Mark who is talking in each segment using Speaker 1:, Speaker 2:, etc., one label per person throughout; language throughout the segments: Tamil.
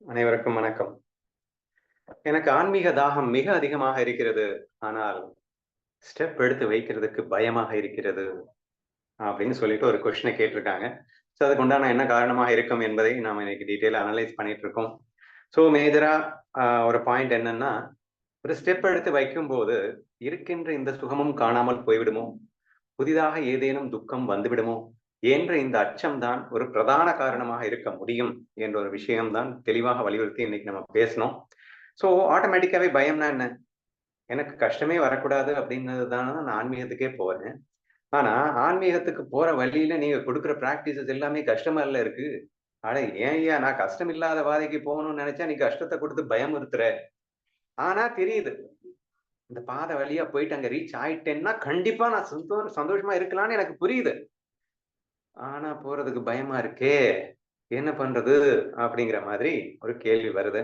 Speaker 1: அனைவருக்கும் வணக்கம். எனக்கு ஆன்மீக தாகம் மிக அதிகமாக இருக்கிறது. ஆனால் ஸ்டெப் எடுத்து வைக்கிறதுக்கு பயமாக இருக்கிறது அப்படின்னு சொல்லிட்டு ஒரு கொஷினை கேட்டிருக்காங்க. ஸோ அதுக்கு உண்டான என்ன காரணமாக இருக்கும் என்பதை நாம் இன்னைக்கு டீட்டெயில் அனலைஸ் பண்ணிட்டு இருக்கோம். ஸோ மேஜரா ஒரு பாயிண்ட் என்னன்னா ஒரு ஸ்டெப் எடுத்து வைக்கும்போது இருக்கின்ற இந்த சுகமும் காணாமல் போய்விடுமோ? புதிதாக ஏதேனும் துக்கம் வந்துவிடுமோ? என்ற இந்த அச்சம்தான் ஒரு பிரதான காரணமாக இருக்க முடியும் என்ற ஒரு விஷயம்தான் தெளிவாக வலியுறுத்தி இன்னைக்கு நம்ம பேசணும். ஸோ ஆட்டோமேட்டிக்காவே பயம்னா என்ன? எனக்கு கஷ்டமே வரக்கூடாது அப்படின்றது தான் நான் ஆன்மீகத்துக்கே போறேன். ஆனா ஆன்மீகத்துக்கு போற வழியில நீங்க கொடுக்குற பிராக்டிசஸ் எல்லாமே கஷ்டமர்ல இருக்கு. ஆனா ஏன் ஐயா? நான் கஷ்டம் இல்லாத வாதைக்கு போகணும்னு நினைச்சா நீ கஷ்டத்தை கொடுத்து பயம் இருத்துற. ஆனா தெரியுது. இந்த பாதை வழியா போயிட்டு அங்க ரீச் ஆயிட்டேன்னா கண்டிப்பா நான் சந்தோ சந்தோஷமா இருக்கலாம்னு எனக்கு புரியுது. ஆனா போறதுக்கு பயமா இருக்கே என்ன பண்றது? அப்படிங்கிற மாதிரி ஒரு கேள்வி வருது.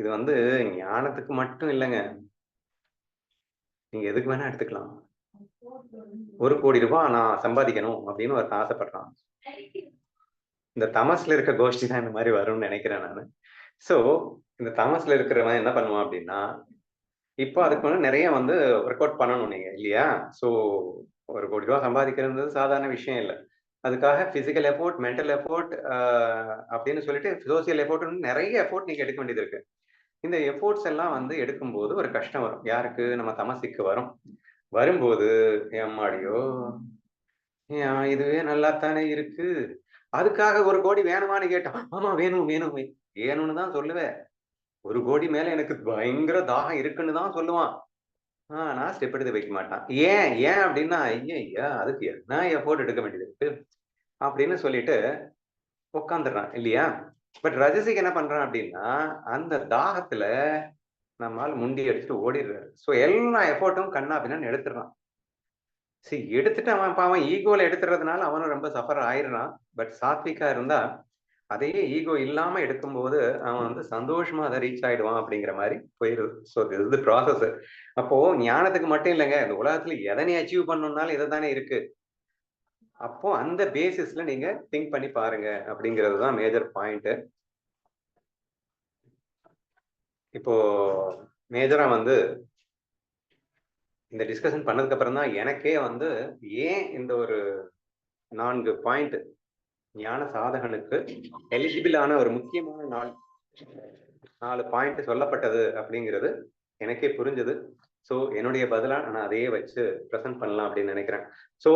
Speaker 1: இது வந்து ஞானத்துக்கு மட்டும் இல்லைங்க. நீங்க எதுக்கு வேணா எடுத்துக்கலாம். ஒரு கோடி ரூபாய் நான் சம்பாதிக்கணும் அப்படின்னு ஒரு ஆசைப்படுறான். இந்த தமஸ்ல இருக்க கோஷ்டி தான் இந்த மாதிரி வரும்னு நினைக்கிறேன் நான். சோ இந்த தமஸ்ல இருக்கிறவன் என்ன பண்ணுவான் அப்படின்னா இப்போ அதுக்கு வந்து நிறைய வந்து ஒர்க் அவுட் பண்ணணும் நீங்க இல்லையா? ஸோ ஒரு கோடி ரூபா சம்பாதிக்கிறது சாதாரண விஷயம் இல்லை. அதுக்காக பிசிக்கல் எஃபோர்ட் மென்டல் எஃபோர்ட் அப்படின்னு சொல்லிட்டு சோசியல் எஃபோர்ட்னு நிறைய எஃபோர்ட் நீங்க எடுக்க வேண்டியது இருக்கு. இந்த எஃபோர்ட்ஸ் எல்லாம் வந்து எடுக்கும்போது ஒரு கஷ்டம் வரும். யாருக்கு? நம்ம தமசிக்கு வரும். வரும்போது எம்மாடியோ இதுவே நல்லா தானே இருக்கு. அதுக்காக ஒரு கோடி வேணுமான்னு கேட்டோம் ஆமா வேணும் வேணும் வேணும்னு தான் சொல்லுவேன் ஒரு கோடி மேல எனக்கு பயங்கர தாகம் இருக்குன்னு தான் சொல்லுவான். ஆனா ஸ்டெப் எடுத்து வைக்க மாட்டான். ஏன்? ஏன் அப்படின்னா ஐயா ஐயா அதுக்கு என்ன எஃபோர்ட் எடுக்க வேண்டியது இருக்கு? அப்படின்னு சொல்லிட்டு உட்காந்துடுறான் இல்லையா? பட் ரஜசிக்கு என்ன பண்றான் அப்படின்னா அந்த தாகத்துல நம்மால் முண்டி அடிச்சுட்டு ஓடிடுறாரு. ஸோ எல்லா எஃபோர்ட்டும் கண்ணா அப்படின்னு எடுத்துடுறான். சரி எடுத்துட்டு அவன் அவன் ஈகோல எடுத்துறதுனால அவனும் ரொம்ப சஃபர் ஆயிடுறான். பட் சாத்விகா இருந்தா அதையே ஈகோ இல்லாம எடுக்கும்போது அவன் வந்து சந்தோஷமா அதை ரீச் ஆயிடுவான் அப்படிங்கிற மாதிரி போயிருது ஸோ இது ப்ராசஸ் அப்போ ஞானத்துக்கு மட்டும் இல்லைங்க. இந்த உலகத்துல எதனை அச்சீவ் பண்ணணும்னாலும் இதை தானே இருக்கு. அப்போ அந்த பேசிஸ்ல நீங்க திங்க் பண்ணி பாருங்க அப்படிங்கிறது தான் மேஜர் பாயிண்ட் இப்போ மேஜரா வந்து இந்த டிஸ்கஷன் பண்ணதுக்கு அப்புறம் தான் எனக்கே வந்து ஏன் இந்த ஒரு நான்கு பாயிண்ட் ஞான சாதகனுக்கு எலிஜிபிளான ஒரு முக்கியமான நாள் நாலு பாயிண்ட் சொல்லப்பட்டது அப்படிங்கிறது எனக்கே புரிஞ்சது. ஸோ என்னுடைய பதிலாக நான் அதையே வச்சு ப்ரெசென்ட் பண்ணலாம் அப்படின்னு நினைக்கிறேன். ஸோ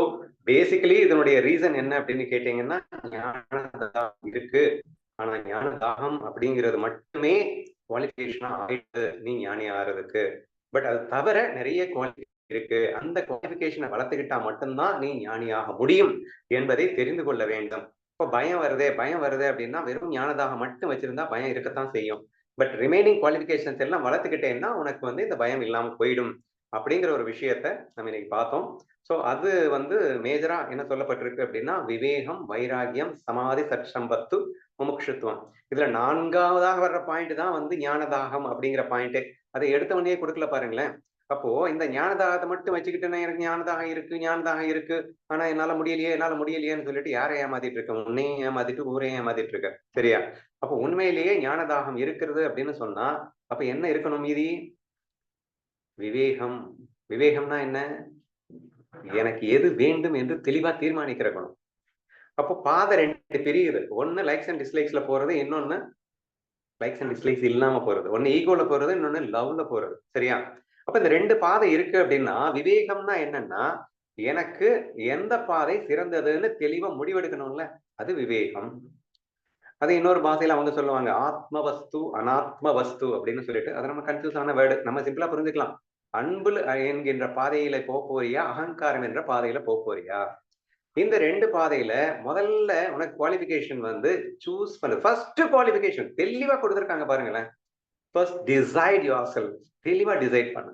Speaker 1: பேசிக்கலி இதனுடைய ரீசன் என்ன அப்படின்னு கேட்டீங்கன்னா ஞானதாகம் இருக்கு. ஆனா ஞான தாகம் அப்படிங்கிறது மட்டுமே குவாலிஃபிகேஷனா ஆயிடுது. நீ ஞானி ஆறதுக்கு. பட் அது தவிர நிறைய குவாலிஃபி இருக்கு. அந்த குவாலிஃபிகேஷனை வளர்த்துக்கிட்டா மட்டும்தான் நீ ஞானியாக முடியும் என்பதை தெரிந்து கொள்ள வேண்டும். இப்போ பயம் வருதே பயம் வருது அப்படின்னா வெறும் ஞானதாக மட்டும் வச்சிருந்தா பயம் இருக்கத்தான் செய்யும். பட் ரிமைனிங் குவாலிஃபிகேஷன்ஸ் எல்லாம் வளர்த்துக்கிட்டேன்னா உனக்கு வந்து இந்த பயம் இல்லாமல் போயிடும் அப்படிங்கிற ஒரு விஷயத்த நம்ம இன்னைக்கு பார்த்தோம். ஸோ அது வந்து மேஜரா என்ன சொல்லப்பட்டிருக்கு அப்படின்னா விவேகம் வைராகியம் சமாதி சற்சம்பத்து முமுட்சுத்துவம் இதுல நான்காவதாக வர்ற பாயிண்ட் தான் வந்து ஞானதாகம் அப்படிங்கிற பாயிண்ட் அதை எடுத்த உடனே கொடுக்கல பாருங்களேன். அப்போ இந்த ஞானதாகத்தை மட்டும் வச்சுக்கிட்டேன்னா எனக்கு ஞானதாகம் இருக்கு ஞானதாகம் இருக்கு. ஆனா என்னால முடியலையே என்னால முடியலையேன்னு சொல்லிட்டு யாரை ஏமாத்திட்டு இருக்க? உன்னையும் ஏமாத்திட்டு ஊரையும் ஏமாத்திட்டு இருக்க. சரியா? அப்போ உண்மையிலேயே ஞானதாகம் இருக்கிறது அப்படின்னு சொன்னா அப்ப என்ன இருக்கணும் மீதி? விவேகம். விவேகம்னா என்ன? எனக்கு எது வேண்டும் என்று தெளிவா தீர்மானிக்கிற குணம் அப்போ பாதை ரெண்டு பிரியுது. ஒன்னு லைக்ஸ் அண்ட் டிஸ்லைக்ஸ்ல போறது இன்னொன்னு லைக்ஸ் அண்ட் டிஸ்லைக்ஸ் இல்லாம போறது. ஒன்னு ஈகோல போறது இன்னொன்னு லவ்ல போறது. சரியா? அப்ப இந்த ரெண்டு பாதை இருக்கு அப்படின்னா விவேகம்னா என்னன்னா எனக்கு எந்த பாதை சிறந்ததுன்னு தெளிவா முடிவெடுக்கணும்ல அது விவேகம். அது இன்னொரு பாஷையில அவங்க சொல்லுவாங்க ஆத்ம வஸ்து அனாத்ம வஸ்து அப்படின்னு சொல்லிட்டு அது நம்ம கன்ஃபியூஸ் ஆன வேர்டு நம்ம சிம்பிளா புரிஞ்சுக்கலாம். அன்பு என்கின்ற பாதையில போக போறியா அகங்காரம் என்ற பாதையில போக போறியா? இந்த ரெண்டு பாதையில முதல்ல உனக்கு குவாலிபிகேஷன் வந்து சூஸ் பண்ணு. ஃபர்ஸ்ட் குவாலிபிகேஷன் தெளிவா கொடுத்துருக்காங்க பாருங்களேன். ஃபர்ஸ்ட் டிசைட் யுவர் செல்ஃப் தெளிவாக டிசைட் பண்ணு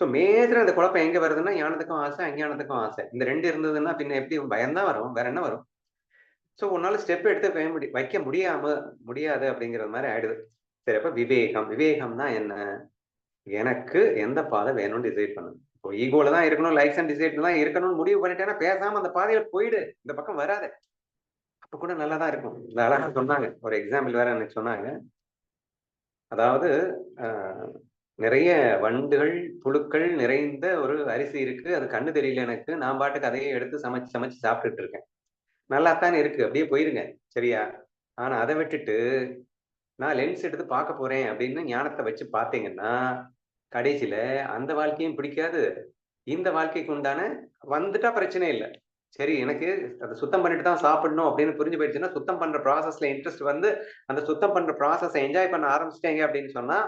Speaker 1: ஸோ மேஜர் அந்த குழப்பம் எங்கே வருதுன்னா ஞானத்துக்கும் ஆசை அஞ்ஞானத்துக்கும் ஆசை. இந்த ரெண்டு இருந்ததுன்னா பின்ன எப்படி பயம்தான் வரும்? வேற என்ன வரும்? ஸோ உன்னால ஸ்டெப் எடுத்து முடி வைக்க முடியாம முடியாது அப்படிங்கிற மாதிரி ஆயிடுது. சரி அப்போ விவேகம். விவேகம்னா என்ன? எனக்கு எந்த பாதை வேணும்னு டிசைட் பண்ணு. இப்போ ஈகோல தான் இருக்கணும் லைக்ஸ் அண்ட் டிசைட் தான் இருக்கணும்னு முடிவு பண்ணிட்டேன்னா பேசாம அந்த பாதையில போயிடு. இந்த பக்கம் வராத. அப்ப கூட நல்லா தான் இருக்கும். இந்த அழகா சொன்னாங்க. ஒரு எக்ஸாம்பிள் வேற எனக்கு சொன்னாங்க. அதாவது நிறைய வண்டுகள் புழுக்கள் நிறைந்த ஒரு அரிசி இருக்கு. அது கண்ணு தெரியல எனக்கு. நான் பாட்டுக்கு அதையே எடுத்து சமைச்சு சமைச்சு சாப்பிட்டுட்டு இருக்கேன். நல்லாத்தானே இருக்கு. அப்படியே போயிருங்க. சரியா? ஆனா அதை விட்டுட்டு நான் லென்ஸ் எடுத்து பார்க்க போறேன் அப்படின்னு ஞானத்தை வச்சு பார்த்தீங்கன்னா கடைசியில அந்த வாழ்க்கையும் பிடிக்காது. இந்த வாழ்க்கைக்கு உண்டான வந்துட்டா பிரச்சனை இல்லை. சரி எனக்கு அதை சுத்தம் பண்ணிட்டு தான் சாப்பிடணும் அப்படின்னு புரிஞ்சு போயிடுச்சுன்னா சுத்தம் பண்ற ப்ராசஸ்ல இன்ட்ரெஸ்ட் வந்து அந்த சுத்தம் பண்ற ப்ராசஸை என்ஜாய் பண்ண ஆரம்பிச்சிட்டீங்க அப்படின்னு சொன்னா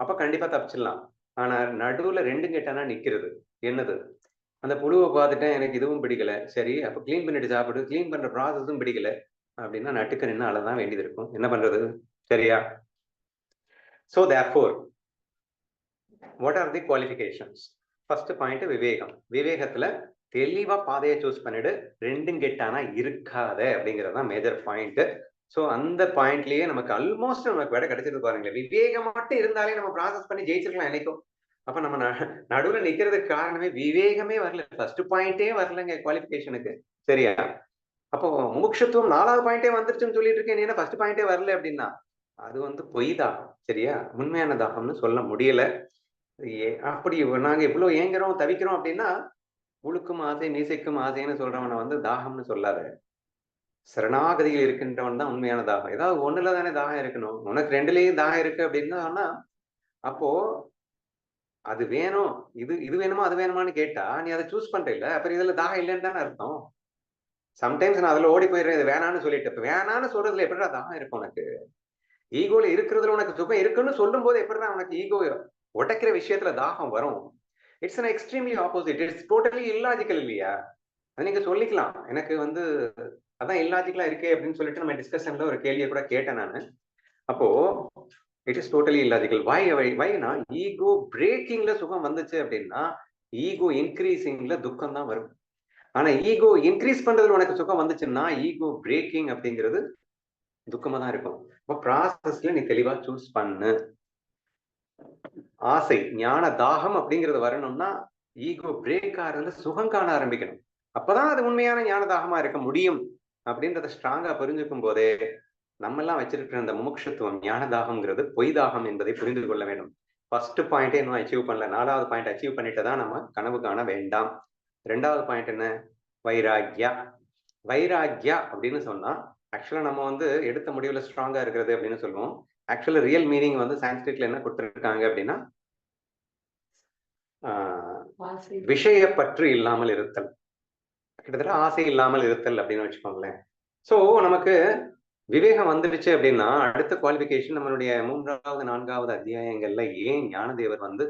Speaker 1: அப்ப கண்டிப்பா தப்பிச்சிடலாம். ஆனா நடுவுல ரெண்டும் கேட்டானா நிக்கிறது. என்னது? அந்த புழுவை பார்த்துட்டேன் எனக்கு இதுவும் பிடிக்கல. சரி அப்ப க்ளீன் பண்ணிட்டு சாப்பிடு க்ளீன் பண்ற ப்ராசஸும் பிடிக்கல. அப்படின்னா நட்டுக்க நின்று அழதான் வேண்டியது இருக்கும். என்ன பண்றது? சரியா? So therefore what are the qualifications first point விவேகம். விவேகத்துல தெளிவா பாதையை சூஸ் பண்ணிடு. ரெண்டும் கெட்டானா இருக்காத அப்படிங்கிறது தான் மேஜர் பாயிண்ட் ஸோ அந்த பாயிண்ட்லயே நமக்கு ஆல்மோஸ்ட் நமக்கு விட கிடைச்சிருக்கு பாருங்களேன். விவேகம் மட்டும் இருந்தாலே நம்ம ப்ராசஸ் பண்ணி ஜெயிச்சிருக்கலாம் என்னைக்கும். அப்ப நம்ம நடுவுல நிக்கிறதுக்கு காரணமே விவேகமே வரல. ஃபர்ஸ்ட் பாயிண்டே வரலங்க குவாலிபிகேஷனுக்கு சரியா? அப்போ முமுட்சுத்துவம் நாலாவது பாயிண்டே வந்துருச்சுன்னு சொல்லிட்டு இருக்கேன். என்ன ஃபர்ஸ்ட் பாயிண்டே வரல அப்படின்னா அது வந்து பொய் தாகம் சரியா? உண்மையான தாகம்னு சொல்ல முடியல. ஏ- அப்படி நாங்க இவ்வளவு ஏங்குறோம் தவிக்கிறோம் அப்படின்னா உழுக்கும் ஆசை நீசைக்கும் ஆசைன்னு சொல்றவனை வந்து தாகம்னு சொல்லாத. சரணாகதியில் இருக்கின்றவன் தான் உண்மையான தாகம். ஏதாவது ஒண்ணுல தானே தாகம் இருக்கணும். உனக்கு ரெண்டுலயும் தாகம் இருக்கு அப்படின்னா அப்போ அது வேணும். இது இது வேணுமா அது வேணுமான்னு கேட்டா நீ அதை சூஸ் பண்ற இல்ல அப்புறம் இதுல தாகம் இல்லைன்னு தானே அர்த்தம். சம்டைம்ஸ் நான் அதுல ஓடி போயிடுறேன் இது வேணான்னு சொல்லிட்டு. இப்ப வேணான்னு சொல்றதுல எப்படிடா தாகம் இருக்கும் உனக்கு? ஈகோல இருக்கிறதுல உனக்கு சுகம் இருக்குன்னு சொல்லும் போது எப்படிடா உனக்கு ஈகோ உடைக்கிற விஷயத்துல தாகம் வரும்? It's an extremely opposite it's totally illogical இல்லையா அது நீங்க சொல்லிக்கலாம். எனக்கு வந்து அதான் இல்லாஜிக்கலா இருக்கே அப்படின்னு சொல்லிட்டு நம்ம டிஸ்கஷன்ல ஒரு கேள்வியை கூட கேட்டேன் நான். அப்போ it is totally illogical why வைனா ஈகோ பிரேக்கிங்ல சுகம் வந்துச்சு அப்படின்னா ஈகோ இன்க்ரீசிங்ல துக்கம் தான் வரும். ஆனா ஈகோ இன்க்ரீஸ் பண்றதுல உனக்கு சுகம் வந்துச்சுன்னா ஈகோ பிரேக்கிங் அப்படிங்கிறது துக்கமா தான் இருக்கும். அப்போ ப்ராசஸ்ல நீ தெளிவா சூஸ் பண்ணு. ஆசை ஞான தாகம் அப்படிங்கிறது வரணும்னா ஈகோ பிரேக் ஆகிறதுல சுகம் காண ஆரம்பிக்கணும். அப்பதான் அது உண்மையான ஞான தாகமா இருக்க முடியும் அப்படின்றத ஸ்ட்ராங்கா புரிஞ்சுக்கும் போதே நம்ம எல்லாம் வச்சிருக்கிற அந்த முமுட்சுத்துவம் ஞான தாகம்ங்கிறது பொய் தாகம் என்பதை புரிந்து கொள்ள வேண்டும். ஃபர்ஸ்ட் பாயிண்டே இன்னும் அச்சீவ் பண்ணல. நாலாவது பாயிண்ட் அச்சீவ் பண்ணிட்டு தான் நம்ம கனவு காண வேண்டாம். ரெண்டாவது பாயிண்ட் என்ன? வைராக்யா. வைராக்யா அப்படின்னு சொன்னா ஆக்சுவலா நம்ம வந்து எடுத்த முடிவுல ஸ்ட்ராங்கா இருக்கிறது அப்படின்னு சொல்லுவோம். ஆக்சுவலா ரியல் மீனிங் வந்து சான்ஸ்கிரிட்ல என்ன கொடுத்துருக்காங்க அப்படின்னா ஆஹ்,
Speaker 2: ஆசை.
Speaker 1: விஷயப்பற்று இல்லாமல் இருத்தல். கிட்டத்தட்ட ஆசை இல்லாமல் இருத்தல் அப்படின்னு வச்சுக்கோங்களேன். சோ நமக்கு விவேகம் வந்துடுச்சு அப்படின்னா அடுத்த குவாலிபிகேஷன் நம்மளுடைய மூன்றாவது நான்காவது அத்தியாயங்கள்ல ஏன் ஞானதேவர் வந்து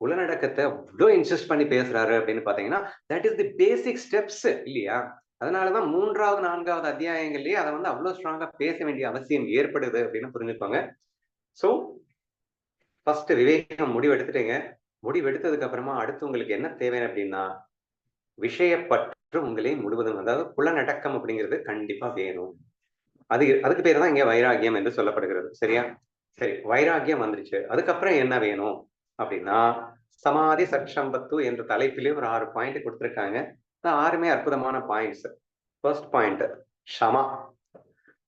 Speaker 1: உளநடக்கத்தை அவ்வளோ இன்சிஸ்ட் பண்ணி பேசுறாரு அப்படின்னு பாத்தீங்கன்னா that is the basic steps இல்லையா? அதனாலதான் மூன்றாவது நான்காவது அத்தியாயங்கள்லயே அதை வந்து அவ்வளவு ஸ்ட்ராங்கா பேச வேண்டிய அவசியம் ஏற்படுது அப்படின்னு புரிஞ்சுப்பாங்க சோ ஃபர்ஸ்ட் விவேகம் முடிவெடுத்துட்டீங்க. முடிவெடுத்ததுக்கு அப்புறமா அடுத்து உங்களுக்கு என்ன தேவை அப்படின்னா விஷயப்பற்று உங்களே முழுவதும் அதாவது புலநடக்கம் அப்படிங்கிறது கண்டிப்பா வேணும். அது அதுக்கு பேர் தான் இங்க வைராகியம் என்று சொல்லப்படுகிறது. சரியா? சரி வைராகியம் வந்துருச்சு. அதுக்கப்புறம் என்ன வேணும் அப்படின்னா சமாதி சட்சம்பத்து என்ற தலைப்பிலே ஒரு ஆறு பாயிண்ட் கொடுத்துருக்காங்க. ஆறுமே அற்புதமான பாயிண்ட்ஸ் ஃபர்ஸ்ட் பாயிண்ட் ஷமா.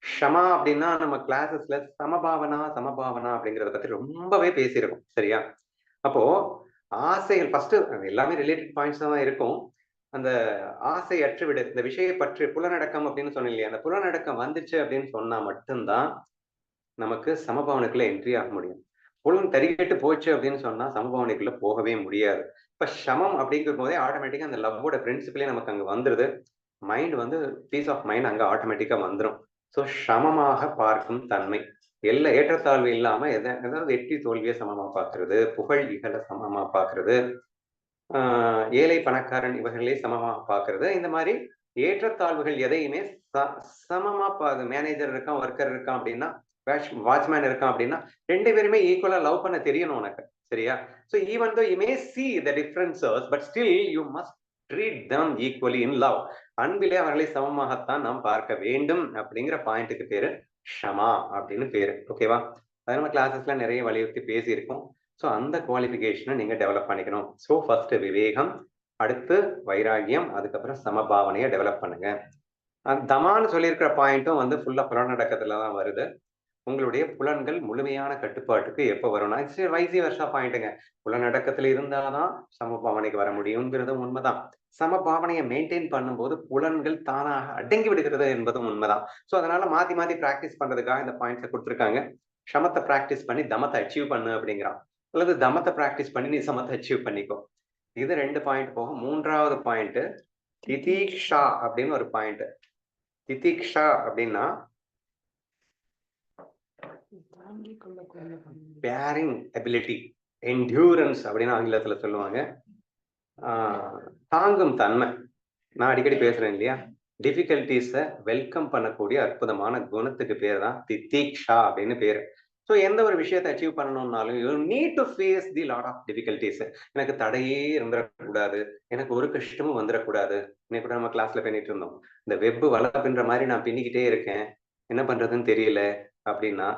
Speaker 1: ஷமா அப்படின்னா நம்ம கிளாஸஸ்ல சமபாவனா சமபாவனா அப்படிங்கறத பத்தி ரொம்பவே பேசியிருக்கோம் சரியா? அப்போ ஆசைகள் ஃபர்ஸ்ட் எல்லாமே ரிலேட்டட் பாயிண்ட்ஸ் தான் இருக்கும். அந்த ஆசை அற்றுவிடு இந்த விஷய பற்று புலநடக்கம் அப்படின்னு சொன்ன இல்லையா அந்த புலநடக்கம் வந்துச்சு அப்படின்னு சொன்னா மட்டும்தான் நமக்கு சமபாவனைக்குள்ள என்ட்ரி ஆக முடியும். புலன் தறிகட்டு போச்சு அப்படின்னு சொன்னா சமபாவனைக்குள்ள போகவே முடியாது. இப்போ சமம் அப்படிங்கிற போதே ஆட்டோமேட்டிக்காக அந்த லவ்வோட பிரின்சிபிளே நமக்கு அங்கே வந்துடுது மைண்ட் வந்து பீஸ் ஆஃப் மைண்ட் அங்கே ஆட்டோமேட்டிக்காக வந்துடும் ஸோ சமமாக பார்க்கும் தன்மை. எல்லா ஏற்றத்தாழ்வு இல்லாமல் எதை ஏதாவது வெற்றி தோல்வியை சமமாக பார்க்கறது புகழ் இகலை சமமாக பார்க்கறது ஆஹ் ஏழை பணக்காரன் இவர்களே சமமாக பார்க்கறது இந்த மாதிரி ஏற்றத்தாழ்வுகள் எதையுமே ச- சமமா பா மேனேஜர் இருக்கான் ஒர்க்கர் இருக்கான் அப்படின்னா வாட்ச்மேன் இருக்கான் அப்படின்னா ரெண்டு பேருமே ஈக்குவலா லவ் பண்ண தெரியணும் உனக்கு சரியா? So even though you may see the differences but still you must treat them equally in love அன்பிலே அவர்களை சமமாகத்தான் நாம் பார்க்க வேண்டும் அப்படிங்கிற பாயிண்ட்டுக்கு பேரு ஷமா அப்படின்னு பேரு ஓகேவா அது நம்ம கிளாஸஸ்ல நிறைய வலியுறுத்தி பேசியிருக்கோம். ஸோ அந்த குவாலிஃபிகேஷனை நீங்க டெவலப் பண்ணிக்கணும். ஸோ ஃபர்ஸ்ட் விவேகம் அடுத்து வைராகியம் அதுக்கப்புறம் சமபாவனையை டெவலப் பண்ணுங்க. தமான்னு சொல்லியிருக்கிற பாயிண்ட்டும் வந்து ஃபுல்லாக புலநடக்கத்தில் தான் வருது. உங்களுடைய புலன்கள் முழுமையான கட்டுப்பாட்டுக்கு எப்போ வரும்னா வைசி வருஷா பாயிண்ட்டுங்க புலனடக்கத்துல இருந்தாதான் சமபாவனைக்கு வர முடியுங்கிறதும் உண்மைதான். சமபாவனையை மெயின்டைன் பண்ணும்போது புலன்கள் தானாக அடங்கி விடுகிறது என்பதும் உண்மைதான். ஸோ அதனால மாத்தி மாத்தி ப்ராக்டிஸ் பண்றதுக்காக இந்த பாயிண்ட்ஸை கொடுத்துருக்காங்க. சமத்தை ப்ராக்டிஸ் பண்ணி தமத்தை அச்சீவ் பண்ணு அப்படிங்கிறான். அல்லது தமத்தை ப்ராக்டிஸ் பண்ணி நீ சமத்தை அச்சீவ் பண்ணிக்கோ. இது ரெண்டு பாயிண்ட் போக மூன்றாவது பாயிண்ட் திதீக்ஷா அப்படின்னு ஒரு பாயிண்ட் திதீக்ஷா அப்படின்னா பேரிங் எபிலிட்டி என்டியூரன்ஸ் அப்படின்னு ஆங்கிலத்துல சொல்லுவாங்க. ஆஹ் தாங்கும் தன்மை. நான் அடிக்கடி பேசுறேன் இல்லையா? டிஃபிகல்டிஸை வெல்கம் பண்ணக்கூடிய அற்புதமான குணத்துக்கு பேர் தான் தித்தீக்ஷா அப்படின்னு பேர். ஸோ எந்த ஒரு விஷயத்தை achieve பண்ணணும்னாலும் you need to face the lot of difficulties எனக்கு தடையே இருந்துடக்கூடாது. எனக்கு ஒரு கஷ்டமும் வந்துடக்கூடாது. இன்னைக்கு கூட நம்ம கிளாஸ்ல பண்ணிட்டு இருந்தோம். இந்த வெப் வளர்ப்புன்ற மாதிரி நான் பின்னிக்கிட்டே இருக்கேன். என்ன பண்றதுன்னு தெரியல அப்படின்னா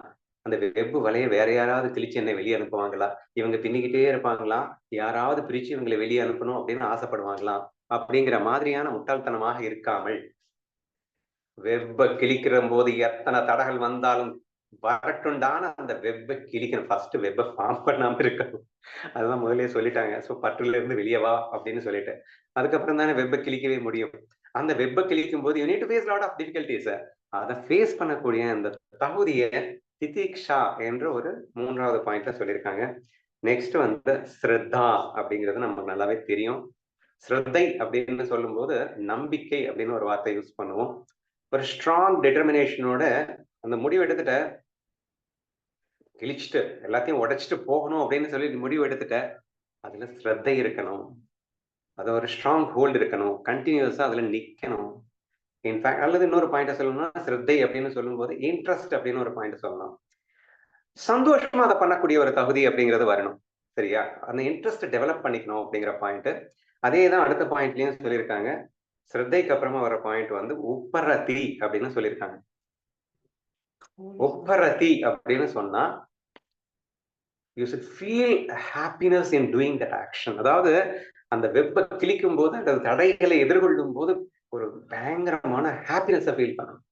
Speaker 1: அந்த வெப் வலைய வேற யாராவது கிழிச்சு என்னை வெளியே அனுப்புவாங்களா? இவங்க பின்னிக்கிட்டே இருப்பாங்களா? யாராவது பிரிச்சு இவங்களை வெளியே அனுப்பணும் அப்படின்னு ஆசைப்படுவாங்களாம் அப்படிங்கிற மாதிரியான முட்டாள்தனமாக இருக்காமல் வெப்ப கிழிக்கிற போது எத்தனை தடகள் வந்தாலும் வரட்டுண்டான அந்த வெப்பை கிழிக்கணும். ஃபர்ஸ்ட் வெப்பை ஃபார்ம் பண்ணாம இருக்கணும். அதுதான் முதலே சொல்லிட்டாங்க. ஸோ பற்றுல இருந்து வெளியே வா அப்படின்னு சொல்லிட்டு. அதுக்கப்புறம் தானே வெப்பை கிழிக்கவே முடியும். அந்த வெப்பை கிழிக்கும் போது you need to face lot of difficulties அதை ஃபேஸ் பண்ணக்கூடிய அந்த தகுதியை திதிக்ஷா என்ற ஒரு மூன்றாவது பாயிண்ட்ல சொல்லியிருக்காங்க. நெக்ஸ்ட் வந்து ஸ்ரத்தா அப்படிங்கிறது நமக்கு நல்லாவே தெரியும். ஸ்ரத்தை அப்படின்னு சொல்லும்போது நம்பிக்கை அப்படின்னு ஒரு வார்த்தை யூஸ் பண்ணுவோம். ஒரு ஸ்ட்ராங் டிட்டர்மினேஷனோட அந்த முடிவு எடுத்துட்ட கிழிச்சிட்டு எல்லாத்தையும் உடைச்சிட்டு போகணும் அப்படின்னு சொல்லி முடிவு எடுத்துட்ட. அதுல ஸ்ரத்தை இருக்கணும். அது ஒரு ஸ்ட்ராங் ஹோல்டு இருக்கணும். கண்டினியூஸா அதுல நிக்கணும். இன்ஃபேக்ட் அல்லது இன்னொரு பாயிண்ட சொல்லணும்னா ஸ்ரத்தை அப்படின்னு சொல்லும்போது இன்ட்ரெஸ்ட் அப்படின்னு ஒரு பாயிண்ட் சொல்லணும். சந்தோஷமா அதை பண்ணக்கூடிய ஒரு தகுதி அப்படிங்கிறது வரணும். சரியா? அந்த இன்ட்ரெஸ்ட் டெவலப் பண்ணிக்கணும் அப்படிங்கிற பாயிண்ட் அதே தான் அடுத்த பாயிண்ட்லயும் சொல்லியிருக்காங்க. ஸ்ரத்தைக்கு அப்புறமா வர பாயிண்ட் வந்து உப்பரதி அப்படின்னு சொல்லியிருக்காங்க. ஒப்பரதி அப்படின்னு சொன்னா you should feel happiness in doing that action அதாவது அந்த வெப்ப கிளிக்கும் போது அந்த தடைகளை எதிர்கொள்ளும் போது ஒரு பயங்கரமான ஹாப்பினஸை ஃபீல் பண்ணணும்.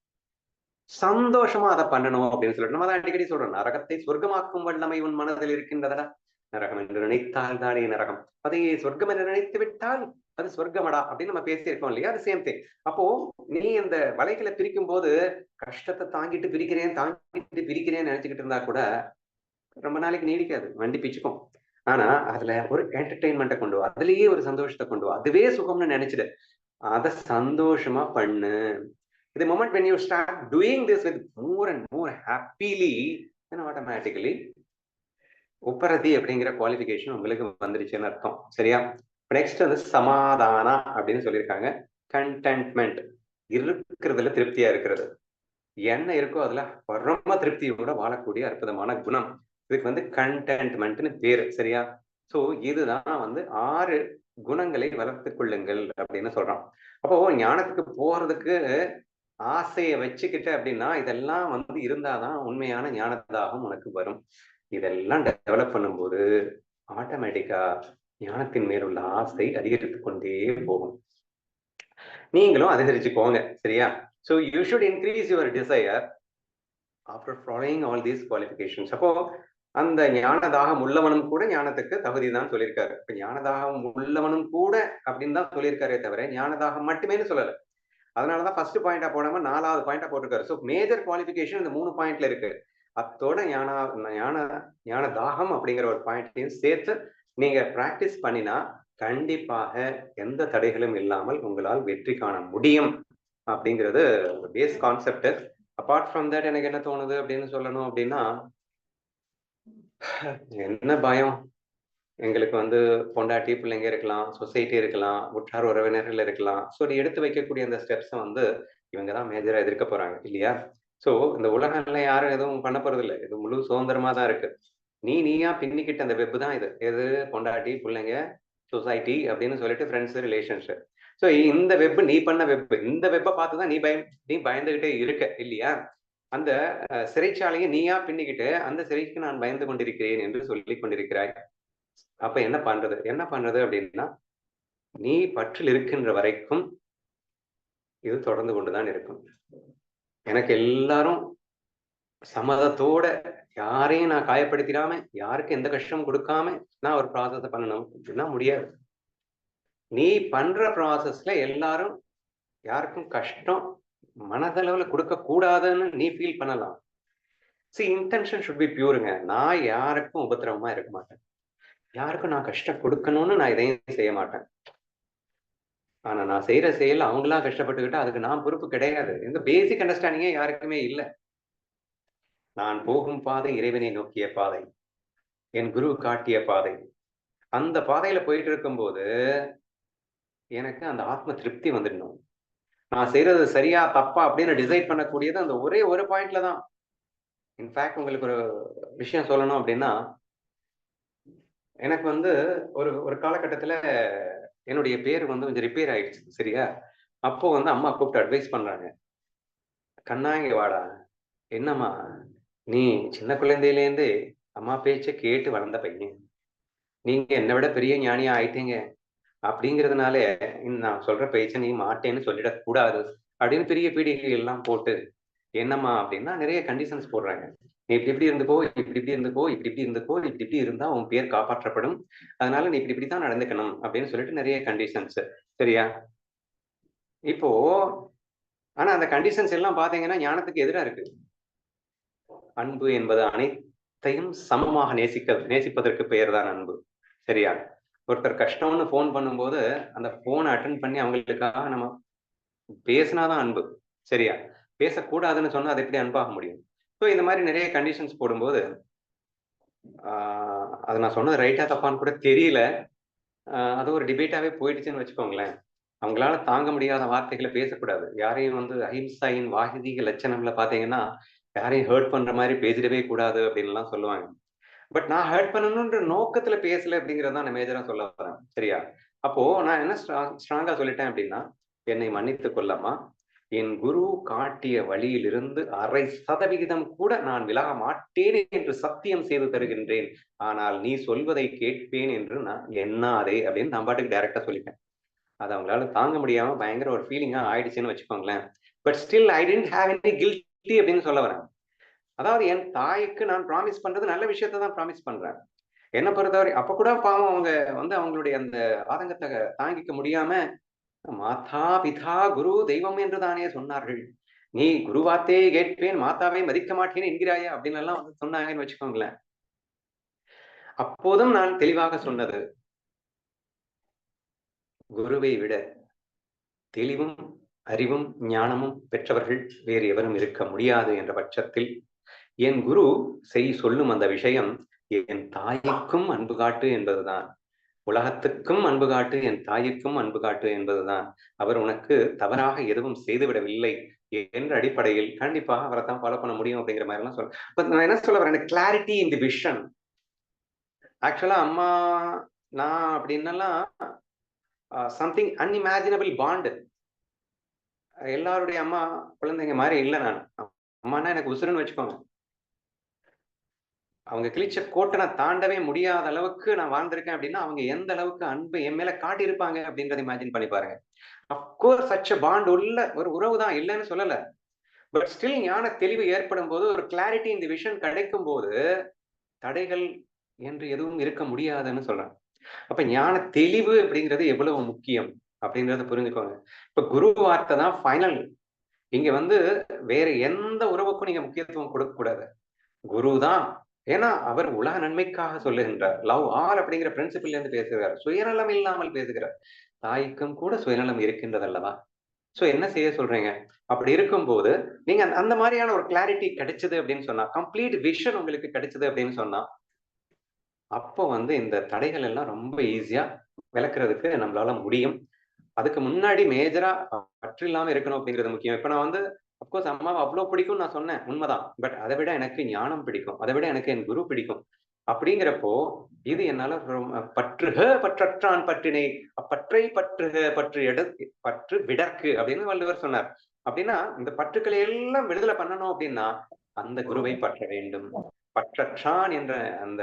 Speaker 1: சந்தோஷமா அதை பண்ணணும் அப்படின்னு சொல்லிட்டு நம்ம அடிக்கடி சொல்றோம் நரகத்தை சொர்க்கமாக்கும் வல்லமை உன் மனதில் இருக்கின்றதா நரகம் என்று நினைத்தால் தானே நரகம். அதை சொர்க்கம் என்று நினைத்து விட்டால் அது சொர்க்கமடா அப்படின்னு நம்ம பேசியிருக்கோம் இல்லையா? அது சேம் திங் அப்போ நீ இந்த வலைகளை பிரிக்கும் போது கஷ்டத்தை தாங்கிட்டு பிரிக்கிறேன் தாங்கிட்டு பிரிக்கிறேன்னு நினைச்சுக்கிட்டு இருந்தா கூட ரொம்ப நாளைக்கு நீடிக்காது. வண்டி பிச்சுக்கும். ஆனா அதுல ஒரு என்டர்டெயின்மெண்ட்டை கொண்டு வா. அதுலயே ஒரு சந்தோஷத்தை கொண்டு வா. அதுவே சுகம்னு நினைச்சிடு. அதை சந்தோஷமா பண்ணு. The moment when you start doing this with more and more happily automatically உப்பரதி அப்படிங்கிற குவாலிஃபிகேஷன் உங்களுக்கு வந்துருச்சுன்னு அர்த்தம். சரியா? நெக்ஸ்ட் வந்து சமாதானா அப்படின்னு சொல்லியிருக்காங்க. கண்டென்ட்மெண்ட் இருக்கிறதுல திருப்தியா இருக்கிறது. என்ன இருக்கோ அதுல ரொம்ப திருப்தியோட வாழக்கூடிய அற்புதமான குணம். இதுக்கு வந்து கண்டென்ட்மெண்ட்னு பேரு சரியா? சோ இதுதான் வந்து ஆறு குணங்களை வளர்த்து கொள்ளுங்கள் அப்படின்னு சொல்றான். அப்போ ஞானத்துக்கு போறதுக்கு ஆசையை வச்சுக்கிட்ட அப்படின்னா இதெல்லாம் வந்து இருந்தாதான் உண்மையான ஞானதாகம் உனக்கு வரும். இதெல்லாம் டெவலப் பண்ணும்போது ஆட்டோமேட்டிக்கா ஞானத்தின் மேலுள்ள ஆசை அதிகரித்து கொண்டே போகும். நீங்களும் அதிகரிச்சுக்கோங்க சரியா? So you should increase your desire after following all these qualifications அப்போ அந்த ஞானதாகம் உள்ளவனும் கூட ஞானத்துக்கு தகுதி தான் சொல்லியிருக்காரு. இப்ப ஞானதாகம் உள்ளவனும் கூட அப்படின்னு தான் சொல்லியிருக்காரே தவிர ஞானதாகம் மட்டுமே சொல்லலை. அதனாலதான் ஃபர்ஸ்ட் பாயிண்டா போடாம நாலாவது பாயிண்டா போட்டிருக்காரு. ஸோ மேஜர் குவாலிஃபிகேஷன் இந்த மூணு பாயிண்ட்ல இருக்கு. அத்தோட ஞான ஞான ஞான தாகம் அப்படிங்கிற ஒரு பாயிண்ட்டையும் சேர்த்து நீங்க பிராக்டிஸ் பண்ணினா கண்டிப்பாக எந்த தடைகளும் இல்லாமல் உங்களால் வெற்றி காண முடியும் அப்படிங்கிறது base concept apart from that எனக்கு என்ன தோணுது அப்படின்னு சொல்லணும் அப்படின்னா என்ன பயம்? எங்களுக்கு வந்து பொண்டாட்டி பிள்ளைங்க இருக்கலாம் சொசைட்டி இருக்கலாம் உற்றார் உறவினர்கள் இருக்கலாம். ஸோ நீ எடுத்து வைக்கக்கூடிய அந்த ஸ்டெப்ஸை வந்து இவங்க தான் மேஜரா எதிர்க்க போறாங்க இல்லையா? ஸோ இந்த உலகம்ல யாரும் எதுவும் பண்ண போறது இல்லை இது முழு சுதந்திரமா தான் இருக்கு. நீ நீயா பின்னிக்கிட்ட அந்த வெப் தான் இது. எது? பொண்டாட்டி பிள்ளைங்க சொசைட்டி அப்படின்னு சொல்லிட்டு ஃப்ரெண்ட்ஸ் ரிலேஷன்ஷிப் ஸோ இந்த வெப் நீ பண்ண வெப் இந்த வெப்பை பார்த்து தான் நீ பயம் நீ பயந்துகிட்டே இருக்க இல்லையா? அந்த சிறைச்சாலையை நீயா பின்னிக்கிட்டு அந்த சிறைக்கு நான் பயந்து கொண்டிருக்கிறேன் என்று சொல்லி கொண்டிருக்கிறாய். அப்ப என்ன பண்றது? என்ன பண்றது அப்படின்னா நீ பற்றில் இருக்கின்ற வரைக்கும் இது தொடர்ந்து கொண்டுதான் இருக்கும். எனக்கு எல்லாரும் சம்மதத்தோட யாரையும் நான் காயப்படுத்திடாம யாருக்கும் எந்த கஷ்டமும் கொடுக்காம நான் ஒரு ப்ராசஸை பண்ணணும் அப்படின்னா முடியாது. நீ பண்ற ப்ராசஸ்ல எல்லாரும் யாருக்கும் கஷ்டம் மனதளவுல கொடுக்க கூடாதுன்னு நீ ஃபீல் பண்ணலாம். சி இன்டென்ஷன் ஷுட் பி பியூருங்க நான் யாருக்கும் உபத்திரவமா இருக்க மாட்டேன். யாருக்கும் நான் கஷ்டம் கொடுக்கணும்னு நான் இதையும் செய்ய மாட்டேன். ஆனா நான் செய்யற செயல் அவங்களா கஷ்டப்பட்டுக்கிட்டா அதுக்கு நான் பொறுப்பு கிடையாது. இந்த பேசிக் அண்டர்ஸ்டாண்டிங்கே யாருக்குமே இல்லை. நான் போகும் பாதை இறைவனை நோக்கிய பாதை என் குரு காட்டிய பாதை. அந்த பாதையில போயிட்டு இருக்கும்போது எனக்கு அந்த ஆத்ம திருப்தி வந்துடணும். நான் செய்யறது சரியா தப்பா அப்படின்னு டிசைட் பண்ணக்கூடியது அந்த ஒரே ஒரு பாயிண்ட்ல தான். இன்ஃபேக்ட் உங்களுக்கு ஒரு விஷயம் சொல்லணும் அப்படின்னா எனக்கு வந்து ஒரு ஒரு காலகட்டத்துல என்னுடைய பேர் வந்து கொஞ்சம் ரிப்பேர் ஆயிடுச்சு சரியா? அப்போ வந்து அம்மா கூப்பிட்டு அட்வைஸ் பண்றாங்க. கண்ணாங்க வாடா என்னம்மா? நீ சின்ன குழந்தையிலேருந்து அம்மா பேச்ச கேட்டு வளர்ந்த பையன். நீங்க என்னை விட பெரிய ஞானியா ஆயிட்டீங்க. அப்படிங்கிறதுனால நான் சொல்ற பேச்ச நீ மாட்டேன்னு சொல்லிடக்கூடாது அப்படின்னு பெரிய பீடிகள் எல்லாம் போட்டு என்னம்மா அப்படின்னா நிறைய கண்டிஷன்ஸ் போடுறாங்க. நீ இப்படி இப்படி இருந்துக்கோ இப்படி இப்படி இருந்துக்கோ இப்படி இப்படி இருந்துக்கோ இப்படி இப்படி இருந்தா உன் பேர் காப்பாற்றப்படும். அதனால நீ இப்படி இப்படி தான் நடந்துக்கணும் அப்படின்னு சொல்லிட்டு நிறைய கண்டிஷன்ஸ் சரியா? இப்போ ஆனா அந்த கண்டிஷன்ஸ் எல்லாம் பாத்தீங்கன்னா ஞானத்துக்கு எதிரா இருக்கு. அன்பு என்பது அனைத்தையும் சமமாக நேசிக்க நேசிப்பதற்கு பெயர் தான் அன்பு. சரியா? ஒருத்தர் கஷ்டம்னு ஃபோன் பண்ணும்போது அந்த ஃபோனை அட்டன் பண்ணி அவங்களுக்காக நம்ம பேசினாதான் அன்பு. சரியா? பேசக்கூடாதுன்னு சொன்னா அது எப்படி அன்பாக முடியும்? ஸோ இந்த மாதிரி நிறைய கண்டிஷன்ஸ் போடும்போது அது நான் சொன்னது ரைட்டா தப்பான்னு கூட தெரியல. அது ஒரு டிபேட்டாவே போயிடுச்சுன்னு வச்சுக்கோங்களேன். அவங்களால தாங்க முடியாத வார்த்தைகளை பேசக்கூடாது. யாரையும் வந்து அஹிம்சாயின் வாகிதீக லட்சணம்ல பாத்தீங்கன்னா யாரையும் ஹர்ட் பண்ற மாதிரி பேசிடவே கூடாது அப்படின்னு எல்லாம் சொல்லுவாங்க. பட் நான் ஹர்ட் பண்ணணுன்ற நோக்கத்துல பேசல அப்படிங்கறத நான் மேஜரா சொல்ல வரேன். சரியா? அப்போ நான் என்ன ஸ்ட்ராங்கா சொல்லிட்டேன் அப்படின்னா என்னை மன்னித்து கொள்ளமா என் குரு காட்டிய வழியிலிருந்து அரை சதவிகிதம் கூட நான் விலக மாட்டேன் என்று சத்தியம் செய்து தருகின்றேன். ஆனால் நீ சொல்வதை கேட்பேன் என்று நான் எண்ணாதே அப்படின்னு நான் பாட்டுக்கு டைரக்டா சொல்லிட்டேன். அது அவங்களால தாங்க முடியாம பயங்கர ஒரு ஃபீலிங்கா ஆயிடுச்சுன்னு வச்சுக்கோங்களேன். But still I don't have any அப்படின்னு சொல்ல வரேன். அதாவது என் தாய்க்கு நான் ப்ராமிஸ் பண்றது நல்ல விஷயத்த தான் ப்ராமிஸ் பண்றேன். என்ன பொறுத்தவரை அப்ப கூட பாவம் அவங்க வந்து அவங்களுடைய அந்த ஆதங்கத்தை தாங்கிக்க முடியாம மாதா பிதா குரு தெய்வம் என்று தானே சொன்னார்கள். நீ குருவாத்தே கேட்பேன் மாதாவை மதிக்க மாட்டேன் என்கிறாயே அப்படின்னு எல்லாம் வந்து சொன்னாங்கன்னு வச்சுக்கோங்களேன். அப்போதும் நான் தெளிவாக சொன்னது குருவை விட தெளிவும் அறிவும் ஞானமும் பெற்றவர்கள் வேறு எவரும் இருக்க முடியாது என்ற பட்சத்தில் என் குரு செய் சொல்லும் அந்த விஷயம் என் தாய்க்கும் அன்பு காட்டு என்பதுதான். உலகத்துக்கும் அன்பு காட்டு என் தாய்க்கும் அன்பு காட்டு என்பதுதான். அவர் உனக்கு தவறாக எதுவும் செய்துவிடவில்லை என்ற அடிப்படையில் கண்டிப்பாக அவரை தான் ஃபாலோ பண்ண முடியும் அப்படிங்கிற மாதிரி எல்லாம் சொல்ல நான் என்ன சொல்ல வரேன்? கிளாரிட்டி இன் தி விஷன் ஆக்சுவலா அம்மா நான் அப்படின்னலாம் சம்திங் அன்இமேஜினபிள் பாண்டு எல்லாருடைய அம்மா குழந்தைங்க மாதிரி இல்லை நான். அம்மானா எனக்கு உசுருன்னு வச்சுக்கோங்க. அவங்க கிழிச்ச கோட்டை நான் தாண்டவே முடியாத அளவுக்கு நான் வாழ்ந்திருக்கேன் அப்படின்னா அவங்க எந்த அளவுக்கு அன்பு என் மேல காட்டியிருப்பாங்க அப்படின்றத இமேஜின் பண்ணி பாருங்க. அப்கோர்ஸ் சச்ச பாண்ட் உள்ள ஒரு உறவு தான் இல்லைன்னு சொல்லல. பட் ஸ்டில் ஞான தெளிவு ஏற்படும் போது ஒரு கிளாரிட்டி இந்த விஷன் கிடைக்கும் போது தடைகள் என்று எதுவும் இருக்க முடியாதுன்னு சொல்றேன் அப்ப ஞான தெளிவு அப்படிங்கிறது எவ்வளவு முக்கியம்? அப்படின்றத புரிஞ்சுக்கோங்க. இப்ப குரு வார்த்தை தான் ஃபைனல் இங்க வந்து வேற எந்த உறவுக்கும் நீங்க முக்கியத்துவம் கொடுக்க கூடாது. குரு தான். ஏன்னா அவர் உலக நன்மைக்காக சொல்லுகின்றார். லவ் ஆல் அப்படிங்கிற பிரின்சிபிள் இருந்து பேசுகிறார். சுயநலம் இல்லாமல் பேசுகிறார். தாய்க்கும் கூட சுயநலம் இருக்கின்றது அல்லவா? சோ என்ன செய்ய சொல்றீங்க? அப்படி இருக்கும்போது நீங்க அந்த மாதிரியான ஒரு கிளாரிட்டி கிடைச்சது அப்படின்னு சொன்னா கம்ப்ளீட் விஷன் உங்களுக்கு கிடைச்சது அப்படின்னு சொன்னா அப்போ வந்து இந்த தடைகள் எல்லாம் ரொம்ப ஈஸியா விளக்குறதுக்கு நம்மளால முடியும். அதுக்கு முன்னாடி மேஜரா பற்று இல்லாம இருக்கணும் அப்படிங்கிறது முக்கியம். இப்ப நான் வந்து அப்கோர்ஸ் அம்மாவை அவ்வளவு பிடிக்கும் நான் சொன்னேன். உண்மைதான். பட் அதை விட எனக்கு ஞானம் பிடிக்கும். அதை விட எனக்கு என் குரு பிடிக்கும். அப்படிங்கிறப்போ இது என்னால பற்றுக பற்றற்றான் பற்றினை அப்பற்றை பற்றுக பற்று எடு பற்று விடற்கு அப்படின்னு வள்ளுவர் சொன்னார். அப்படின்னா இந்த பற்றுக்களை எல்லாம் விடுதலை பண்ணணும் அப்படின்னா அந்த குருவை பற்ற வேண்டும். பற்றற்றான் என்ற அந்த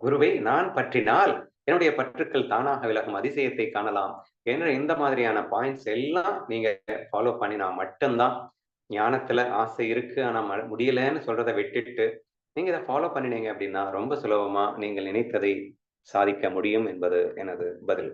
Speaker 1: குருவை நான் பற்றினால் என்னுடைய பற்றுக்கள் தானாக விலகும் அதிசயத்தை காணலாம். என்ற இந்த மாதிரியான பாயிண்ட்ஸ் எல்லாம் நீங்க ஃபாலோ பண்ணினா மட்டும்தான் ஞானத்துல ஆசை இருக்கு. ஆனா முடியலன்னு சொல்றதை விட்டுட்டு நீங்க இதை ஃபாலோ பண்ணினீங்க அப்படின்னா ரொம்ப சுலபமா நீங்கள் நினைத்ததை சாதிக்க முடியும் என்பது எனது பதில்.